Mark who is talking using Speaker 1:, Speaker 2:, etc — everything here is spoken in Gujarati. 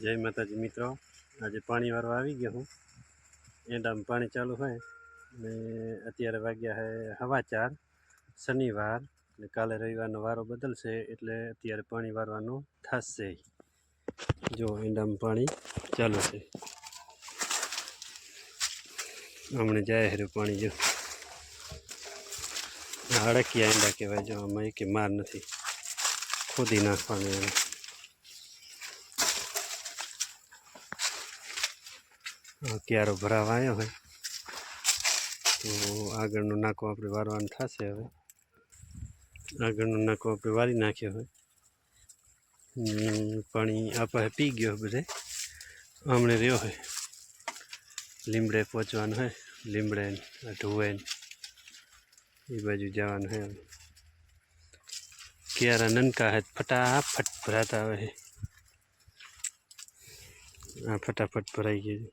Speaker 1: જય માતાજી, મિત્રો. આજે પાણી વાળવા આવી ગયો હું. એંડામાં પાણી ચાલુ હોય. ને અત્યારે વાગ્યા હે હવા ચાર. શનિવાર ને કાલે રવિવારનો વારો બદલશે એટલે અત્યારે પાણી વારવાનું થશે. જો એંડામાં પાણી ચાલુ છે. હમણાં જાય હેરું પાણી જો. આ અડકિયા એંડા કહેવાય જો આમાં એક માર નથી. ખોદી નાખવાનું એને. ક્યારો ભરાવા આવ્યો હોય તો આગળનું નાકો આપણે વારવાનું થશે હવે. આગળનું નાકો આપણે વારી નાખ્યો હોય પાણી આપણે પી ગયો બધે. હમણે રહ્યો હોય લીમડે પહોંચવાનું હોય લીમડે ને આ ઢુવે એ બાજુ જવાનું હોય ક્યારા નનકા હે ફટાફટ ભરાતા આવે આ ફટાફટ ભરાઈ ગયું.